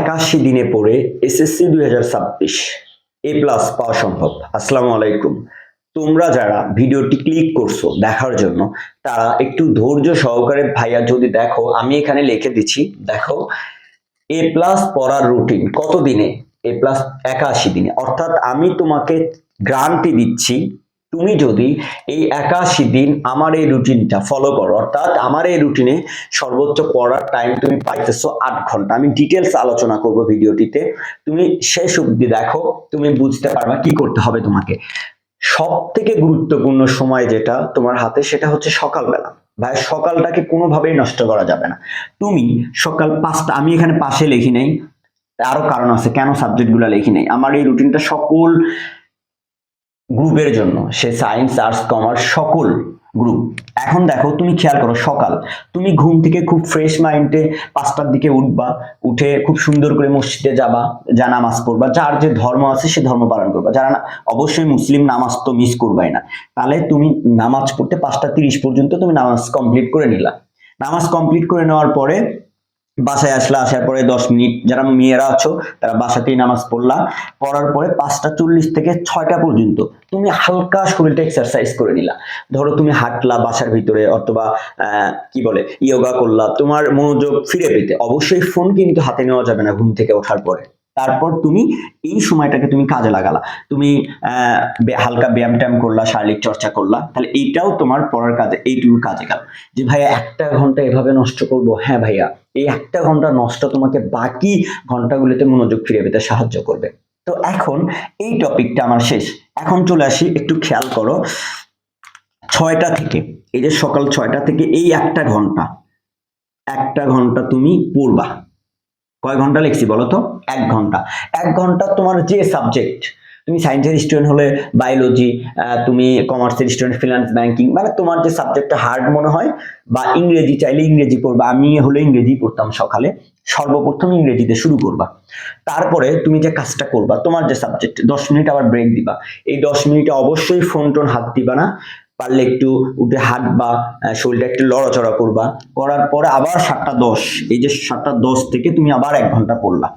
একাশি দিনে পড়ে এসএসসি দুই হাজার ছাব্বিশ এ প্লাস পাওয়া সম্ভব। আসসালামু আলাইকুম। তোমরা যারা ভিডিওটি ক্লিক করছ দেখার জন্য, তারা একটু ধৈর্য সহকারে ভাইয়া যদি দেখো, আমি এখানে লিখে দিচ্ছি, দেখো এ প্লাস পড়ার রুটিন কত দিনে? এ প্লাস একাশি দিনে। অর্থাৎ আমি তোমাকে গ্রান্টি দিচ্ছি তুমি যদি এই একাশি দিন আমার এই রুটিনটা ফলো করো, অর্থাৎ আমার এই রুটিনে সর্বোচ্চ পড়ার টাইম তুমি পাইতেছো আট ঘণ্টা। আমি ডিটেলস আলোচনা করব ভিডিওটিতে। তুমি শেষ অবধি দেখো, তুমি বুঝতে পারবা কি করতে হবে তোমাকে। সব থেকে গুরুত্বপূর্ণ সময় যেটা তোমার হাতে, সেটা হচ্ছে সকালবেলা। ভাই, সকালটাকে কোনোভাবেই নষ্ট করা যাবে না। তুমি সকাল পাঁচটা, আমি এখানে পাশে লিখি নাই, আরও কারণ আছে, কেন সাবজেক্টগুলো লিখি নাই। আমার এই রুটিনটা সকল গ্রুপের জন্য। সে সায়েন্স আর্টস কমার্স সকল গ্রুপ এখন দেখো, তুমি খেয়াল করো সকাল। তুমি ঘুম থেকে খুব ফ্রেশ মাইন্ডে পাঁচটার দিকে উঠবা, উঠে খুব সুন্দর করে মসজিদে যাবা, যা নামাজ পড়বা, যার যে ধর্ম আছে সে ধর্ম পালন করবা। যারা না, অবশ্যই মুসলিম নামাজ তো মিস করবাই না। তাহলে তুমি নামাজ পড়তে পাঁচটা তিরিশ পর্যন্ত তুমি নামাজ কমপ্লিট করে নিলা। নামাজ কমপ্লিট করে নেওয়ার পরে বাসায় আসলা, আসার পরে দশ মিনিট যারা মেয়েরা আছো, তারা বাসাতেই নামাজ পড়লা। পড়ার পরে পাঁচটা চল্লিশ থেকে ছয়টা পর্যন্ত তুমি হালকা শরীরটা এক্সারসাইজ করে নিলা। ধরো তুমি হাঁটলা বাসার ভিতরে অথবা কি বলে ইয়োগা করলা, তোমার মনোযোগ ফিরে পেতে। অবশ্যই ফোন কিন্তু হাতে নেওয়া যাবে না ঘুম থেকে ওঠার পরে। তারপর তুমি এই সময়টাকে তুমি কাজে লাগালা। তুমি হালকা ব্যায়াম ট্যায়াম করলা, শারীরিক চর্চা করলা, তাহলে এইটাও তোমার পড়ার কাজে এইটুকু কাজে গেল। যে ভাইয়া একটা ঘণ্টা এভাবে নষ্ট করব হ্যাঁ ভাইয়া। এই একটা ঘণ্টা নষ্ট তোমাকে বাকি ঘন্টাগুলোতে মনোযোগ ফিরে পেতে সাহায্য করবে। তো এখন এই টপিকটা আমার শেষ। এখন চলে আসি, একটু খেয়াল করো। ছয়টা থেকে, এই যে সকাল ছয়টা থেকে এই একটা ঘণ্টা একটা ঘণ্টা তুমি পড়বা। কয় ঘণ্টা লিখছি বলো তো? এক ঘণ্টা। এক ঘণ্টা তোমার যে সাবজেক্ট তুমি সায়েন্সের স্টুডেন্ট হলে বায়োলজি তুমি কমার্সের স্টুডেন্ট ফিনান্স ব্যাংকিং মানে তোমার যে সাবজেক্টটা হার্ড মনে হয় বা ইংরেজি চাইলে ইংরেজি পড়বা আমি হলে ইংরেজি পড়তাম সকালে সর্বপ্রথম ইংরেজিতে শুরু করবা। তারপরে তুমি যে কাজটা করবা তোমার যে সাবজেক্ট দশ মিনিট আবার ব্রেক দিবা। এই দশ মিনিটে অবশ্যই ফোন টোন হাত দিবা না পারলে একটু উঠে হাঁটবা আহ, শরীরটা একটু লড়াচড়া করবা করার পরে আবার সাতটা দশ এই যে সাতটা দশ থেকে তুমি আবার এক ঘণ্টা পড়লা।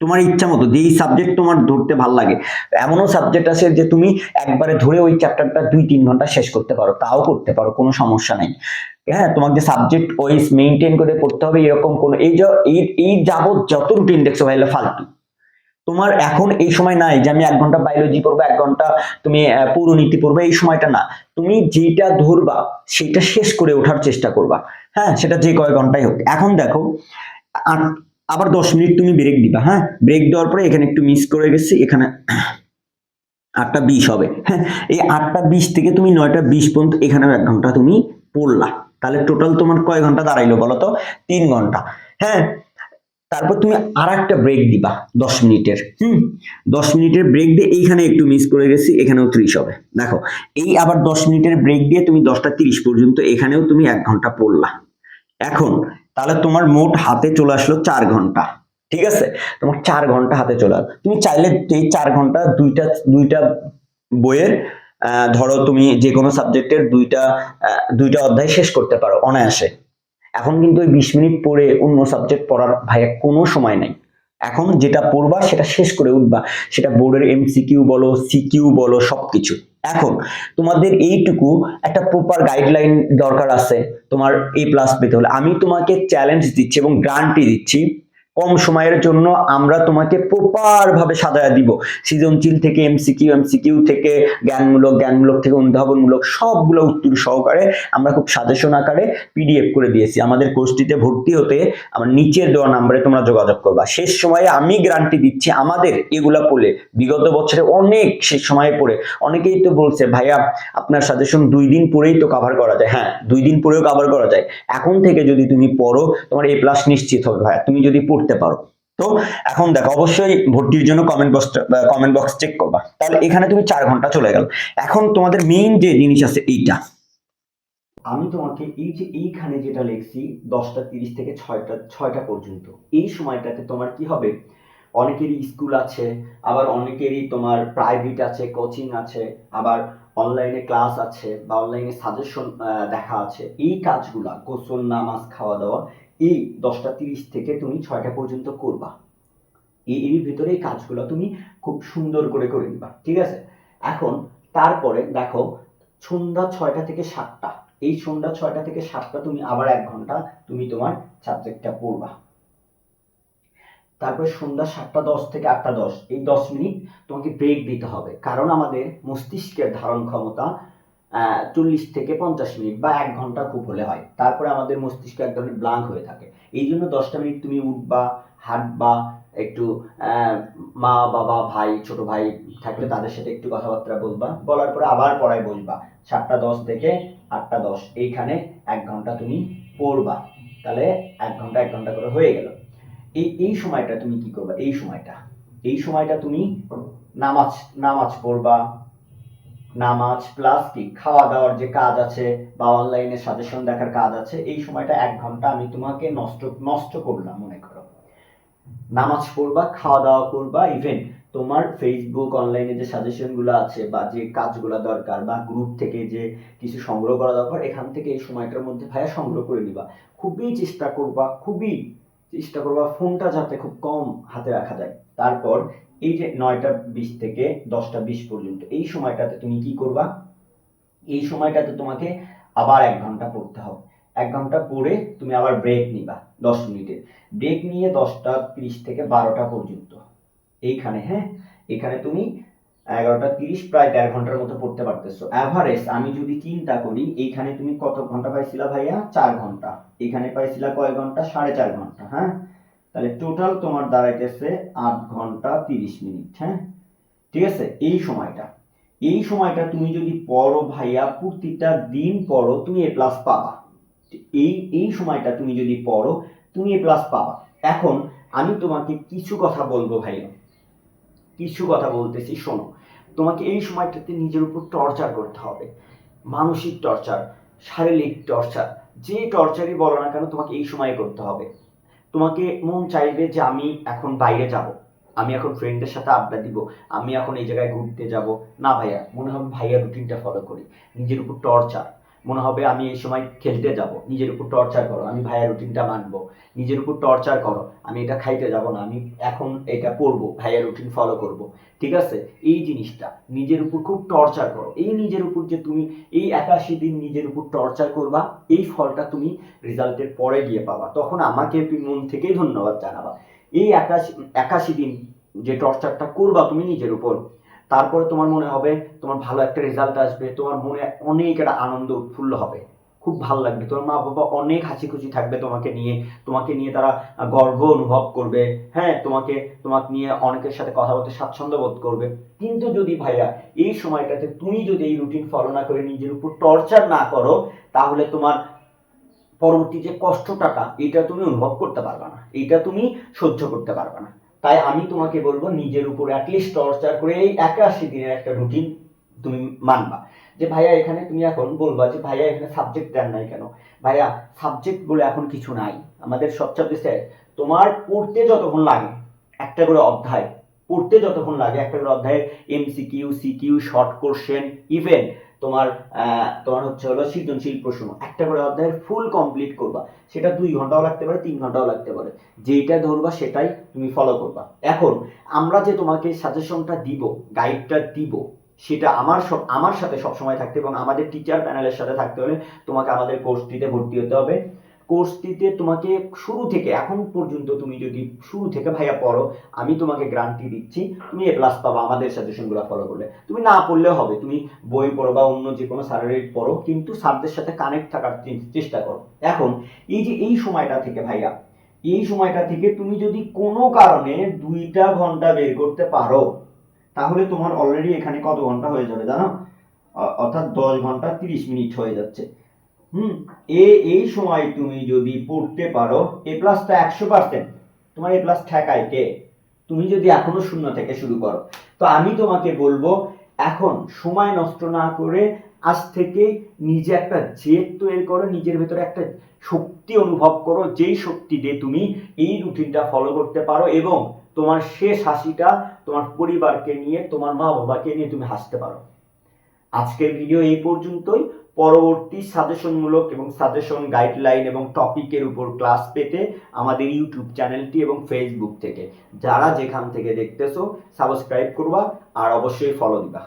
তোমার ইচ্ছা মতো যেই সাবজেক্ট তোমার ধরতে ভালো লাগে। এমনও সাবজেক্ট আছে যে তুমি একবারে ধরে ওই চ্যাপ্টারটা দুই, তিন ঘণ্টা শেষ করতে পারো, তাও করতে পারো, কোনো সমস্যা নেই। হ্যাঁ তোমাকে সাবজেক্ট ওয়াইজ মেনটেন করে পড়তে হবে, এরকম কোনো, এই যে, এই যাবত যত রুটিন দেখছ ভাইলে ফালতু। তোমার এখন এই সময় নাই যে আমি এক ঘণ্টা বায়োলজি পড়ব, এক ঘণ্টা তুমি পৌরনীতি পড়বে, এই সময়টা না। তুমি যেটা ধরবা, সেটা শেষ করে ওঠার চেষ্টা করবা। হ্যাঁ সেটা যে কয় ঘন্টাই হোক। এখন দেখো আবার দশ মিনিট তুমি ব্রেক দিবা হ্যাঁ? ব্রেক দেওয়ার পরে এখানে একটু মিস করে গেছি, এখানে আটটা বিশ হবে হ্যাঁ? এই আটটা বিশ থেকে তুমি নয়টা বিশ পর্যন্ত এখানেও এক ঘণ্টা তুমি পড়লা। তাহলে টোটাল তোমার কয় ঘণ্টা দাঁড়াইলো বলো তো? তিন ঘণ্টা হ্যাঁ? তারপর তুমি আর একটা ব্রেক দিবা দশ মিনিটের, হুম? দশ মিনিটের ব্রেক দিয়ে এইখানে একটু মিস করে গেছি, এখানেও ত্রিশ হবে। দেখো, এই আবার দশ মিনিটের ব্রেক দিয়ে তুমি দশটা তিরিশ পর্যন্ত এখানেও তুমি এক ঘণ্টা পড়লা। এখন তাহলে তোমার মোট হাতে চলে আসলো চার ঘণ্টা, ঠিক আছে? তোমার চার ঘণ্টা হাতে চলে আসলো। তুমি চাইলে এই চার ঘণ্টা দুইটা দুইটা বইয়ের ধরো তুমি যে কোনো সাবজেক্টের দুইটা দুইটা অধ্যায় শেষ করতে পারো অনায়াসে। এখন কিন্তু ওই বিশ মিনিট পড়ে অন্য সাবজেক্ট পড়ার ভাইয়া কোনো সময় নাই। এখন যেটা পড়বা সেটা শেষ করে উঠবা। সেটা বোর্ডের এমসিকিউ বলো সিকিউ বলো, সবকিছু। এখন তোমাদের এইটুকু একটা প্রপার গাইডলাইন দরকার আছে তোমার এ প্লাস পেতে হলে। আমি তোমাকে চ্যালেঞ্জ দিচ্ছি এবং গ্রান্টি দিচ্ছি কম সময়ের জন্য আমরা তোমাকে প্রপার ভাবে সাজায় দিব। সৃজনশীল থেকে এমসিকিউ এমসিকিউ থেকে জ্ঞানমূলক জ্ঞানমূলক থেকে অনুধাবনমূলক সবগুলো উত্তর সহকারে আমরা খুব সাজেশন আকারে পিডিএফ করে দিয়েছি। আমাদের কোর্সটিতে ভর্তি হতে আমার নিচের দেওয়া নাম্বারে তোমরা যোগাযোগ করবা। শেষ সময়ে আমি গ্যারান্টি দিচ্ছি আমাদের এগুলা পড়লে। বিগত বছরে অনেক শেষ সময়ে পড়ে। অনেকেই তো বলছে, ভাইয়া, আপনার সাজেশন দুই দিন পরেই তো কভার করা যায়। হ্যাঁ দুই দিন পরেও কভার করা যায়। এখন থেকে যদি তুমি পড়ো, তোমার এ প্লাস নিশ্চিত হবে ভাইয়া। তুমি যদি পড়তে পারো। তো এখন দেখো, অবশ্যই ভর্তির জন্য comment box comment box check করবা। তাহলে এখানে তুমি চার ঘণ্টা চলে গেল। এখন তোমাদের মেইন যে জিনিস আছে এইটা। আমি তোমাকে এই যে এইখানে যেটা লিখছি, দশটা তিরিশ থেকে ছয়টা ছয়টা পর্যন্ত, এই সময়টাতে তোমার কি হবে? অনেকেরই স্কুল আছে, আবার অনেকেরই তোমার প্রাইভেট আছে কোচিং আছে, আবার অনলাইনে ক্লাস আছে, বা অনলাইনে সাজেশন দেখা আছে। এই কাজগুলা, গোসল, নামাজ খাওয়া দাওয়া এই দশটা তিরিশ থেকে তুমি ছয়টা পর্যন্ত করবা। এর ভিতরে এই কাজগুলো তুমি খুব সুন্দর করে করে নিবা, ঠিক আছে? এখন তারপরে দেখো সন্ধ্যা ছয়টা থেকে সাতটা। এই সন্ধ্যা ছয়টা থেকে সাতটা তুমি আবার এক ঘণ্টা তুমি তোমার সাবজেক্টটা পড়বা। তারপরে সন্ধ্যা সাতটা দশ থেকে আটটা দশ, এই দশ মিনিট তোমাকে ব্রেক দিতে হবে। কারণ আমাদের মস্তিষ্কের ধারণ ক্ষমতা চল্লিশ থেকে পঞ্চাশ মিনিট বা এক ঘণ্টা খুব হলে হয়। তারপরে আমাদের মস্তিষ্ক এক ধরনের ব্লাঙ্ক হয়ে থাকে। এই জন্য দশটা মিনিট তুমি উঠবা, হাঁটবা, একটু মা, বাবা, ভাই, ছোট ভাই থাকলে তাদের সাথে একটু কথাবার্তা বলবা। বলার পরে আবার পড়ায় বসবা। সাতটা দশ থেকে আটটা দশ, এইখানে এক ঘণ্টা তুমি পড়বা। তাহলে এক ঘণ্টা এক ঘণ্টা করে হয়ে গেল। এই এই সময়টা তুমি কি করবা? এই সময়টা। এই সময়টা তুমি নামাজ নামাজ পড়বা নামাজ প্লাস কি খাওয়া দাওয়ার যে কাজ আছে বা অনলাইনে সাজেশন দেখার কাজ আছে, এই সময়টা এক ঘণ্টা আমি তোমাকে নষ্ট নষ্ট করলাম, মনে করো। নামাজ পড়বা খাওয়া দাওয়া করবা ইভেন তোমার ফেসবুক অনলাইনে যে সাজেশনগুলো আছে বা যে কাজগুলো দরকার বা গ্রুপ থেকে যে কিছু সংগ্রহ করা দরকার, এখান থেকে এই সময়টার মধ্যে ভাইয়া সংগ্রহ করে নিবা। খুবই চেষ্টা করবা, খুবই চেষ্টা করবা ফোনটা যাতে খুব কম হাতে রাখা যায়। তারপর এই যে নয়টা বিশ থেকে দশটা বিশ পর্যন্ত, এই সময়টাতে তুমি কি করবা? এই সময়টাতে তোমাকে আবার এক ঘণ্টা পড়তে হবে। এক ঘণ্টা পড়ে তুমি আবার ব্রেক নিবা দশ মিনিটের ব্রেক নিয়ে দশটা তিরিশ থেকে বারোটা পর্যন্ত। এইখানে হ্যাঁ? এখানে তুমি এগারোটা তিরিশ প্রায় দেড় ঘণ্টার মতো পড়তে পারতেছো। অ্যাভারেজ আমি যদি চিন্তা করি, এইখানে তুমি কত ঘণ্টা পাইছিলা ভাইয়া? চার ঘণ্টা। এখানে পাইছিলা কয় ঘণ্টা? সাড়ে চার ঘণ্টা হ্যাঁ? তাহলে টোটাল তোমার দাঁড়াইতেছে আট ঘণ্টা তিরিশ মিনিট হ্যাঁ? ঠিক আছে? এই সময়টা। এই সময়টা তুমি যদি পড়ো ভাইয়া, প্রতিটা দিন পড়ো, তুমি এ প্লাস পাবা। এই এই সময়টা তুমি যদি পড়ো, তুমি এ প্লাস পাবা। এখন আমি তোমাকে কিছু কথা বলব ভাইয়া। কিছু কথা বলতেছি, শোনো। তোমাকে এই সময়টাতে নিজের উপর টর্চার করতে হবে। মানসিক টর্চার শারীরিক টর্চার যে টর্চারই বলো না কেন, তোমাকে এই সময় করতে হবে। তোমাকে মন চাইবে যে আমি এখন বাইরে যাব। আমি এখন ফ্রেন্ডের সাথে আড্ডা দিব। আমি এখন এই জায়গায় ঘুরতে যাব। না ভাইয়া, মনে হবে ভাইয়া রুটিনটা ফলো করি। নিজের উপর টর্চার মনে হবে আমি এই সময় খেলতে যাব। নিজের উপর টর্চার করো। আমি ভাইয়া রুটিনটা মানবো। নিজের উপর টর্চার করো। আমি এটা খাইতে যাব না। আমি এখন এটা পড়ব ভাইয়া রুটিন ফলো করব। ঠিক আছে? এই জিনিসটা। নিজের উপর খুব টর্চার করো। এই নিজের উপর যে তুমি এই একাশি দিন নিজের উপর টর্চার করবা, এই ফলটা তুমি রেজাল্টের পরে গিয়ে পাবা। তখন আমাকে মন থেকেই ধন্যবাদ জানাবা। এই একাশি একাশি দিন যে টর্চারটা করবা তুমি নিজের উপর তারপরে তোমার মনে হবে তোমার ভালো একটা রেজাল্ট আসবে, তোমার মনে অনেক একটা আনন্দ উৎফুল্ল হবে। খুব ভালো লাগবে। তোমার মা বাবা অনেক হাসি খুশি থাকবে তোমাকে নিয়ে। তোমাকে নিয়ে তারা গর্ব অনুভব করবে। হ্যাঁ তোমাকে তোমাকে নিয়ে অনেকের সাথে কথা বলতে স্বাচ্ছন্দ্য বোধ করবে। কিন্তু যদি ভাইয়া এই সময়টাতে তুমি যদি এই রুটিন ফলো না করে নিজের উপর টর্চার না করো, তাহলে তোমার পরবর্তী যে কষ্টটাটা, এটা তুমি অনুভব করতে পারবে না। এটা তুমি সহ্য করতে পারবে না। তাই আমি তোমাকে বলব নিজের উপর অ্যাটলিস্ট টর্চার করে এই একাশি দিনের একটা রুটিন তুমি মানবা। যে ভাইয়া এখানে তুমি এখন বলবা যে ভাইয়া এখানে সাবজেক্ট দেন নাই কেন? ভাইয়া সাবজেক্ট বলে এখন কিছু নাই। আমাদের সব সাবজেক্টে তোমার পড়তে যতক্ষণ লাগে, একটা করে অধ্যায়, পড়তে যতক্ষণ লাগে, একটা করে অধ্যায়ের MCQ CQ short question even তোমার তোমার হচ্ছে হলো সৃজনশীল প্রশ্ন। একটা করে অধ্যায়ের ফুল কমপ্লিট করবা। সেটা দুই ঘন্টাও লাগতে পারে, তিন ঘন্টাও লাগতে পারে। যেটা ধরবা, সেটাই তুমি ফলো করবা। এখন, আমরা যে তোমাকে সাজেশনটা দিব গাইডটা দিব, সেটা আমার সব আমার সাথে সবসময় থাকতে এবং আমাদের টিচার প্যানেলের সাথে থাকতে হলে তোমাকে আমাদের কোর্সটিতে ভর্তি হতে হবে। কোর্সটিতে তোমাকে শুরু থেকে, এখন পর্যন্ত তুমি যদি শুরু থেকে ভাইয়া পড়ো, আমি তোমাকে গ্যারান্টি দিচ্ছি, তুমি এ প্লাস পাবা, আমাদের সাজেশনগুলো ফলো করলে। তুমি না পড়লেও হবে, তুমি বই পড়ো বা অন্য যে কোনো স্যারের পড়ো, কিন্তু স্যারদের সাথে কানেক্ট থাকার চেষ্টা করো। এখন, এই যে এই সময়টা থেকে ভাইয়া, এই সময়টা থেকে তুমি যদি কোনো কারণে দুইটা ঘণ্টা বের করতে পারো, তাহলে তোমার অলরেডি এখানে কত ঘণ্টা হয়ে যাবে জানো? অর্থাৎ দশ ঘণ্টা তিরিশ মিনিট হয়ে যাচ্ছে। হুম। এ, এই সময় তুমি যদি পড়তে পারো, এ প্লাস তো একশো পার্সেন্ট তোমার এ প্লাস ঠেকায় কে? তুমি যদি এখনও শূন্য থেকে শুরু করো। তো আমি তোমাকে বলব, এখন সময় নষ্ট না করে আজ থেকে নিজে একটা জেদ তৈরি করো, নিজের ভেতরে একটা শক্তি অনুভব করো, যেই শক্তি দিয়ে তুমি এই রুটিনটা ফলো করতে পারো এবং তোমার শেষ হাসিটা তোমার পরিবারকে নিয়ে, তোমার মা বাবাকে নিয়ে তুমি হাসতে পারো। আজকের ভিডিও এই পর্যন্তই। পরবর্তী সাজেশনমূলক এবং সাজেশন গাইডলাইন এবং টপিকের উপর ক্লাস পেতে আমাদের ইউটিউব চ্যানেলটি এবং ফেসবুক থেকে। যারা যেখান থেকে দেখতেছো সাবস্ক্রাইব করবা আর অবশ্যই ফলো দিবা।